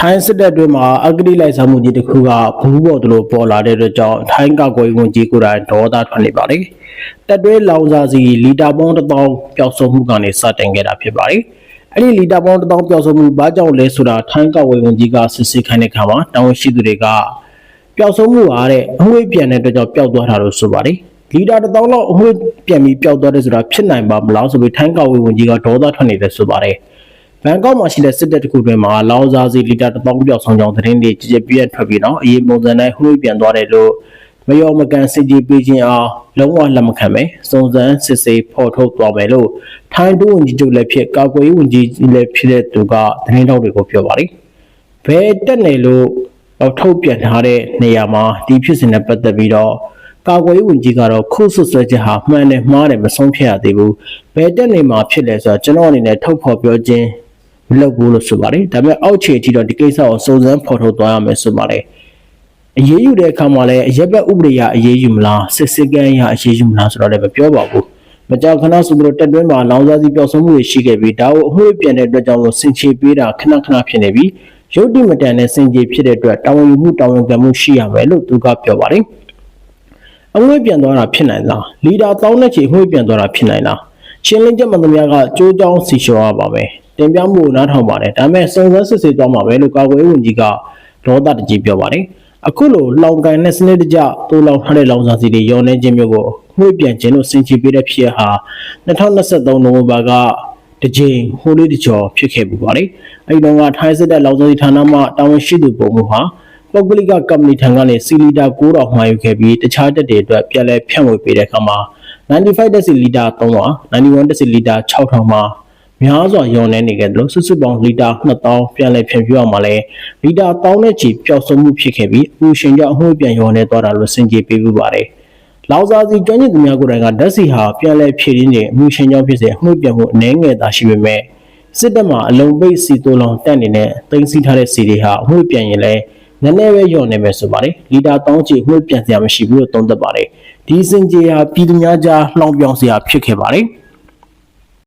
ထိုင်းစစ်တပ်တွေမှာအဂတိလိုက်စားမှုကြီးတစ်ခုကဘူးပေါ်တို့လိုပေါ်လာတဲ့အတွက်ကြောင့်ထိုင်းကောက်ကွယ်ဝင်ကြီးကိုယ်တိုင်ဒေါသထွက်နေပါတယ်။တပ်တွဲလောင်စာစီလီတာပေါင်းတစ်သောင်းပျောက်ဆုံးမှုကနေစတင်ခဲ့တာဖြစ်ပါတယ်။အဲ့ဒီလီတာပေါင်းတစ်သောင်းပျောက်ဆုံးမှုဘာကြောင့်လဲဆိုတာထိုင်းကောက်ကွယ်ဝင်ကြီးကစစ်ဆေးခိုင်းတဲ့ခါမှာတောင်းရှိသူတွေကပျောက်ဆုံးမှုအားတဲ့အငွေ့ပြန်တဲ့အတွက်ကြောင့်ပျောက်သွားတာလို့ဆိုပါတယ်။လီတာတစ်သောင်းလောက်အငွေ့ပြန်ပြီးပျောက်သွားတယ်ဆိုတာဖြစ်နိုင်ပါမလားဆိုပြီးထိုင်းကောက်ကွယ်ဝင်ကြီးကဒေါသထွက်နေတယ်ဆိုပါတယ်။ ဘန်ကောက်မှာရှိတဲ့စစ်တပ်တခုတွင်မှာလောင်စာစီလီတာ1000ပြောက်ဆောင်ကြောင်းသတင်းတွေကြည်ကြပြည့်ထွက်ပြီးတော့အရေးပုံစံနဲ့နှွေးပြန်သွားတယ်လို့မယောမကန်စစ်ကြီးပေးခြင်းအားလုံးဝလက်မခံပဲစုံစမ်းစစ်ဆေးဖော်ထုတ်သွားမယ်လို့ထိုင်းဒုဝန်ကြီးချုပ်လည်းဖြစ်ကာကွယ်ရေးဝန်ကြီးလည်းဖြစ်တဲ့သူကသတင်းတောက်တွေကိုပြောပါတယ်။ဘယ်တက်နေလို့တော့ထုတ်ပြန်ထားတဲ့နေရာမှာဒီဖြစ်စဉ်နဲ့ပတ်သက်ပြီးတော့ကာကွယ်ရေးဝန်ကြီးကတော့ခုဆွဆွဲချက်ဟာမှန်တယ်မှားတယ်မဆုံးဖြတ်ရသေးဘူး။ဘယ်တက်နေမှာဖြစ်လဲဆိုတော့ကျွန်တော်အနေနဲ့ထုတ်ဖော်ပြောခြင်း မလုပ်ဘူးလို့ဆိုပါတယ်ဒါပေမဲ့အောက်ခြေအထိတော့ဒီကိစ္စကိုစုံစမ်းဖော်ထုတ်သွားရမယ်ဆိုပါတယ်အရေးယူတဲ့အခါမှာလည်းအရက်ဘက်ဥပဒေရအရေးယူမလားစစ်စစ်ကမ်းရအရေးယူမလားဆိုတော့လည်းမပြောပါဘူးမကြောက်ခဏဆိုပြီးတော့တက်တွင်းမှာလောင်စာစီပျောက်ဆုံးမှုတွေရှိခဲ့ပြီးဒါကိုအမှုပြန်တဲ့အတွက်ကြောင့်လို့စင်ချေပေးတာခဏခဏဖြစ်နေပြီးရုပ်တိမတန်တဲ့စင်ချေဖြစ်တဲ့အတွက်တာဝန်ယူမှုတာဝန်ခံမှုရှိရမယ်လို့သူကပြောပါတယ်အငွေ့ပြန်သွားတာဖြစ်နိုင်လားလီတာတောင်းတဲ့ချေအငွေ့ပြန်သွားတာဖြစ်နိုင်လားရှင်းလင်းချက်မှန်သမျှကကြိုးကြောင်းစီလျှော်ရပါမယ် တင်ပြမှုကိုနားထောင်ပါတယ်ဒါပေမဲ့စုံစမ်းစစ်ဆေးသွားမှာပဲလို့ကာကွယ်ရေးဝန်ကြီးကဒေါသတကြီးပြောပါတယ်အခုလိုလောင်ကန်တဲ့စနစ်တကျတိုးလောင်ထားတဲ့လောင်စာစီတွေရောနေခြင်းမျိုးကိုနှွေးပြန်ခြင်းလို့စင်ချပေးတဲ့ဖြစ်ရဟာ2023နိုဝင်ဘာကတကြိမ်ဟိုလေးတကြော်ဖြစ်ခဲ့ပူပါတယ်အဲဒီတော့ကထိုင်းစစ်တပ်လောင်စာစီဌာနမှတာဝန်ရှိသူပုံမှုဟာပုဂ္ဂလိကကမ္ပဏီထံကနေစီလီတာ9000မှာယူခဲ့ပြီးတခြားတက်တွေအတွက်ပြန်လည်ဖြန့်ဝေပေးတဲ့အခါမှာ95တက်စီလီတာ3000 91တက်စီလီတာ6000မှာ များစွာယုံနေနေခဲ့တယ်လို့စုစုပေါင်းလီတာ2000ပြန်လည်ဖြန့်ဖြူးအောင်မှာလဲလီတာ1000နဲ့ချီပျောက်ဆုံးမှုဖြစ်ခဲ့ပြီးအပူရှင်ကြောင့်အမှုပြန်ယုံနေသွားတာလို့စင်ကြေပေးပူပါတယ်လောက်စာစီကျွမ်းကျင်သူများကိုယ်တိုင်ကဓာတ်စီဟာပြန်လည်ဖြည့်ရင်းနေအမှုရှင်ကြောင့်ဖြစ်စေအမှုပြန်မှုအနှဲငယ်သာရှိပေမဲ့စစ်တပ်မှာအလုံးပိတ်စီတိုးလောင်တက်နေတဲ့တင်စီထားတဲ့စီတွေဟာအမှုပြန်ရင်လဲနည်းနည်းပဲညော့နေမယ်ဆိုပါတယ်လီတာ1000ချီအမှုပြန်စရာမရှိဘူးလို့သုံးသပ်ပါတယ်ဒီစင်ကြေဟာပြည်သူများကြားလှောင်ပြောင်စရာဖြစ်ခဲ့ပါတယ်